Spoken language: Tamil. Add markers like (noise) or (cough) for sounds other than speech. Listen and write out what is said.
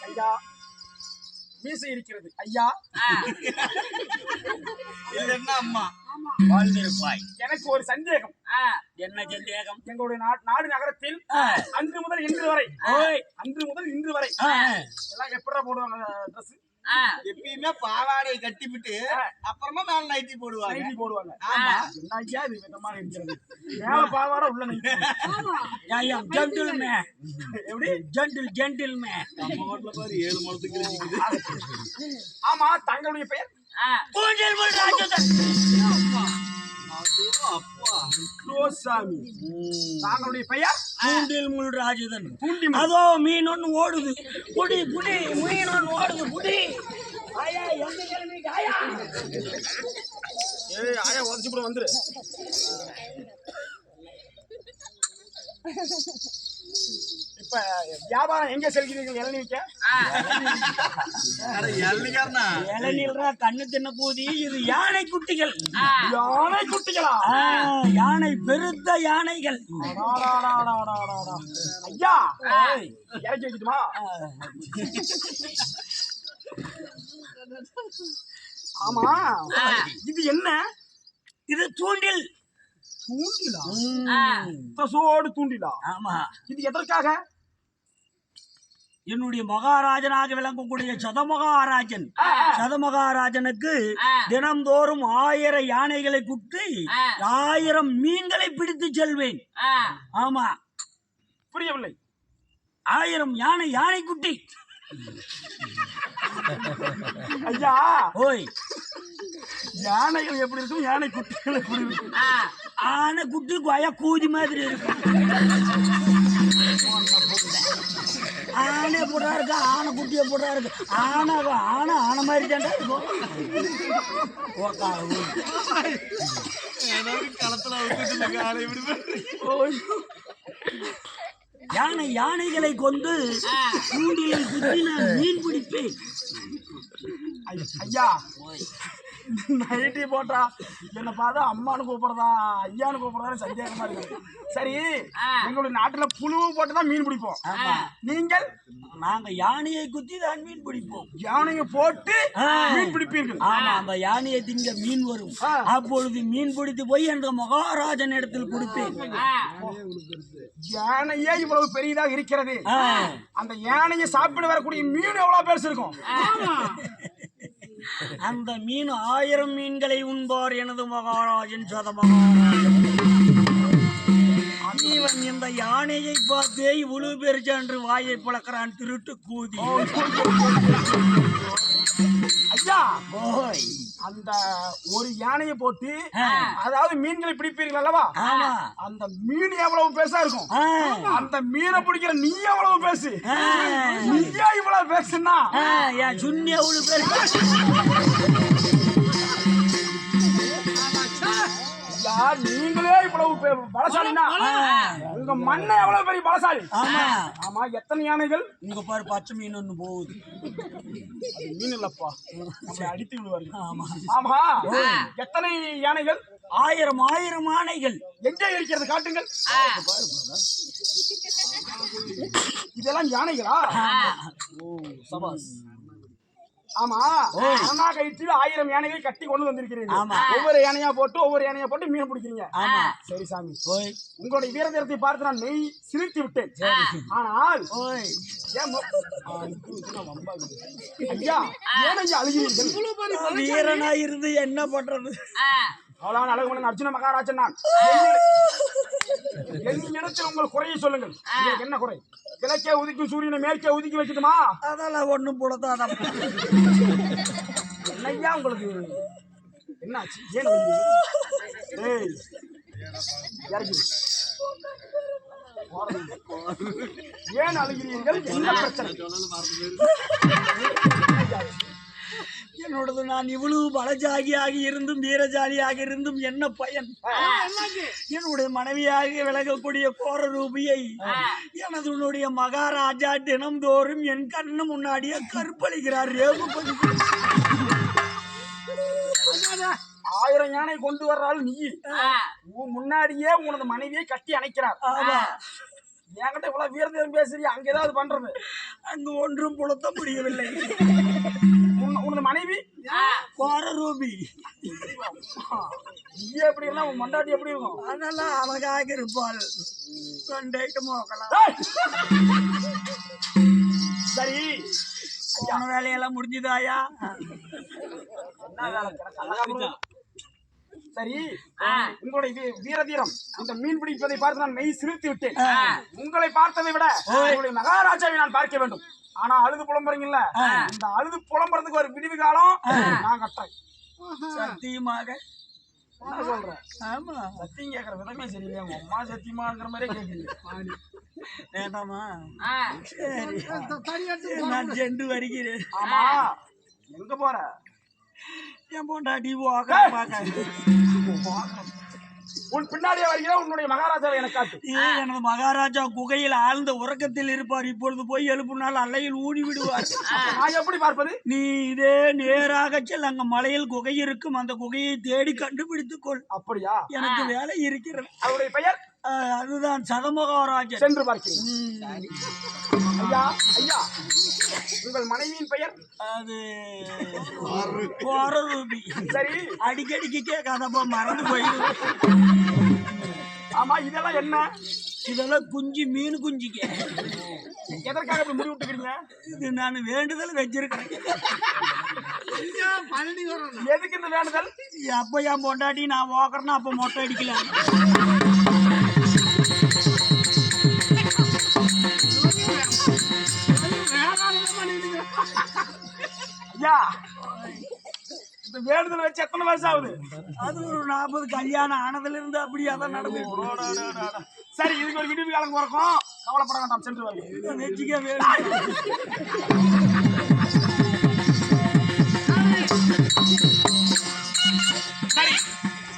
ஐயா மீசை இருக்கிறது ஐயா. இது என்ன அம்மா வாழ்ந்திருப்பாய். எனக்கு ஒரு சந்தேகம். என்ன சந்தேகம்? எங்களுடைய நா- நாடு நகரத்தில். அன்று முதல் இன்று வரை ஓய் அன்று முதல் இன்று வரை எல்லாம் எப்படா போடுவாங்க ட்ரெஸ் எப்பயுமே பாவாடையை கட்டிவிட்டு அப்புறமா மேல நைட்டி போடுவாங்க. நைட்டி போடுவாங்க. ஆமா. என்ன ஐயா இது விதமாக இருக்கிறது மேல பாவாடை உள்ள நைட்டி ஜென்டில்மேன் எப்படி? ஜென்டில் ஜென்டில்மேன் நம்ம வீட்டுல பாரு ஏழு மணத்துக்கு இருக்குது ஆமா தங்களுடைய பெயர்? கூண்டில் முள் ரோசாமி. தாங்களுடைய பெயர்? கூண்டில் முள் ராஜதன். தூண்டி அதோ மீன் ஒண்ணு ஓடுது. புடி புடி மீன் ஒண்ணு ஓடுது புடி ஆயா எங்க கிளம்பிட்டு ஆயா ஏய் ஆயா உதச்சு கூட வந்துரு. (laughs) இப்ப வியாபாரம் எங்க செல்கிறீர்கள் இளநீ விற்க அட எல்லைக்காரனா இளநீர்ரா கண்ணு தின்ன பூதி இது யானை குட்டிகள். யானை குட்டிகளா? யானை பெருத்த யானைகள். ஐயா! இறக்கி வைக்கட்டுமா ஆமா. இது என்ன? இது தூண்டில். தூண்டிலா? ம். பசோடு தூண்டிலா? ஆமா. இது எதற்காக? என்னுடைய மகாராஜனாக விளங்கக்கூடிய சதமகாராஜன். சதமகாராஜனுக்கு தினம்தோறும் ஆயிரம் யானைகளை குட்டி ஆயிரம் மீன்களை பிடித்து செல்வேன். ஆமா. புரியவில்லை. ஆயிரம் யானை யானை குட்டி. ஐயா. ஓய். யானைகள் எப்படி இருக்கும்? யானை குட்டிகள் எப்படி இருக்கும்? ஆனை குட்டு கொய கூதி மாதிரி இருக்கும். ஆனே போட்டா இருக்கு ஆனை குட்டியை போட்டா இருக்கு. ஆனா ஆனை ஆனை மாதிரி தாண்டா இருக்கும். யானை யானைகளை கொண்டு கூண்டிலில் குத்தி நான் மீன் பிடிப்பேன். ஐயா நைட்டி போட்டா என்ன பார்த்தா அம்மானு கூப்பிடுறதா ஐயானு கூப்பிடுறதா சந்தேகமா இருக்கு சரி எங்களுடைய நாட்டுல புழு போட்டு தான் மீன் பிடிப்போம். நீங்கள்? நாங்க யானையை குத்தி தான் மீன் பிடிப்போம். யானையை போட்டு. மீன் பிடிப்பீர்கள். ஆமா அந்த யானையை திங்க மீன் வரும். அப்பொழுது மீன் பிடித்து போய் அந்த மகாராஜன் இடத்தில் கொடுப்பேன். யானையே இவ்வளவு பெரியதாக இருக்கிறது. அந்த யானையை சாப்பிட வரக்கூடிய மீன் எவ்வளவு பெருசு இருக்கும்? அந்த மீன் ஆயிரம் மீன்களை உண்பார் எனது மகாராஜன் சத மகாராஜன். அமீவன் இந்த யானையை பார்த்தே இவ்வளவு பெருசா என்று வாயை பழக்கிறான் திருட்டு கூதி. ஐயா அந்த ஒரு யானையை போட்டு. அதாவது மீன்களை பிடிப்பீர்கள் அல்லவா? அந்த மீன் எவ்வளவு பெருசா இருக்கும். அந்த மீனை பிடிக்கிற நீ எவ்வளவு பேசு. நீயா இவ்வளவு பேசுனா என் சுண்ணி அவ்வளவு பெருசு பலசாலினா உங்க மண்ணை எவ்வளவு பெரிய பலசாலி? ஆமா. ஆமா எத்தனை யானைகள்? இங்க பாரு பச்சை மீன் ஒண்ணு போகுது. மீன் இல்லப்பா. அடித்து விடுவார்கள். ஆமா. ஆமா. எத்தனை யானைகள்? ஆயிரம் ஆயிரம் ஆணைகள் எங்கே இருக்கிறது காட்டுங்கள்? இதெல்லாம் யானைகளா? ஓ சபாஸ். ஆமா. அண்ணா கயிற்றில் ஆயிரம் யானைகள் கட்டி கொண்டு வந்திருக்கிறீங்க ஆமா. ஒவ்வொரு யானையா போட்டு ஒவ்வொரு யானையா போட்டு மீன் பிடிக்கிறீங்க. சரி சாமி. உங்களுடைய வீரதீரத்தை பார்த்து நான் மெய் சிரித்து விட்டேன். ஆனால். ஐயா ஏன் ஐயா அழுகிறீர்கள்? வீரனா இருந்து என்ன பண்றது? அவ்வளவு அழகுமணன் அர்ஜுன மகாராஜன் நான். என் இடத்தில் உங்கள் குறையை சொல்லுங்கள்? உங்களுக்கு என்ன குறை? கிழக்கே உதிக்கும் சூரியனை மேற்கே ஒதுக்கி வச்சுட்டுமா அதெல்லாம் ஒண்ணும் போலதான் என்னய்யா உங்களுக்கு? என்னாச்சு? ஏன். ஏன் அழுகிறீர்கள்? என்ன பிரச்சனை? என்னோடது நான் இவ்வளவு பலஜாகியாக இருந்தும் வீரஜாலியாக இருந்தும் என்ன பயன்? என்னுடைய மனைவியாக விலகக்கூடிய கோர ரூபியை எனது மகாராஜா தினம்தோறும் என் கண்ணு முன்னாடியே கற்பழிக்கிறார் ரேபு ஆயிரம் யானை கொண்டு வர்றாள் நீ. உன் முன்னாடியே உனது மனைவியை கட்டி அணைக்கிறார். என்கிட்ட இவ்வளவு வீரதீரம் பேசுறியா? அங்க ஏதாவது பண்றது. அங்கு ஒன்றும் புலத்த முடியவில்லை. உனது மனைவி? கோர ரூபி நீ எப்படி இருந்தா உன் மண்டாட்டி எப்படி இருக்கும்? அதெல்லாம் அழகாக இருப்பாள். கொண்டைட்டு மோக்கலாம்! சரி. போன வேலையெல்லாம் முடிஞ்சுதாயா. சரி உங்களுடைய வீ- வீரதீரம் இந்த மீன் பிடிப்பதை பார்த்து நான் மெய் சிரித்து விட்டேன். உங்களை பார்த்ததை விட உங்களுடைய மகாராஜாவை நான் பார்க்க வேண்டும். ஆனா அழுது புலம்புறீங்கல்ல? இந்த அழுது புலம்புறதுக்கு ஒரு விடிவு காலம் நான் கட்டுறேன். சத்தியமாக. என்ன சொல்றேன் ஆமா. சத்தியம் கேட்கற விதமே சரியில்லை உங்க அம்மா சத்தியமாங்கிற மாதிரியே கேட்குறீங்க வேண்டாமா சரி. நான் சென்று வருகிறேன் ஆமா. எங்க போற? என் பொண்டாட்டி போக பார்க்க உன் பின்னாடியே வருகிற உன்னுடைய மகாராஜாவை எனக்கு காட்டு. எனது மகாராஜா குகையில் ஆழ்ந்த உறக்கத்தில் இருப்பார். இப்பொழுது போய் எழுப்புனால் அல்லையில் ஊடி விடுவார். (laughs) நான் எப்படி பார்ப்பது? நீ இதே நேராக செல் அங்க மலையில் குகை இருக்கும். அந்த குகையை தேடி கண்டுபிடித்துக் கொள். அப்படியா? எனக்கு வேலை இருக்கிறது. அவருடைய பெயர்? அஹ், அதுதான் சதமகாராஜன் சென்று பார்க்கிறேன். ஐயா ஐயா. உங்கள் மனைவியின் பெயர்? அது கோரரூபி சரி. அடிக்கடிக்கு கேட்காதப்ப மறந்து போயிடும் ஆமா இதெல்லாம் என்ன? இதெல்லாம் குஞ்சு மீன் குஞ்சுக்க. எதற்காக இப்படி முடி விட்டுக்கிறீங்க? இது நான் வேண்டுதல் வச்சிருக்கேன். எதுக்கு இந்த வேண்டுதல்? அப்ப என் பொண்டாட்டி நான் ஓக்கறேன்னா அப்ப மொட்டை அடிக்கலாம் வேண்டுதல் வச்சு எத்தனை வருஷம் ஆகுது? அது ஒரு நாற்பது கல்யாணம் ஆனதுல இருந்து அப்படி அதான் நடந்து சரி இதுக்கு ஒரு விடுப்பு காலம் குறக்கும் கவலைப்பட வேண்டாம் சென்று வாங்க. நெச்சிக்க வேணும்.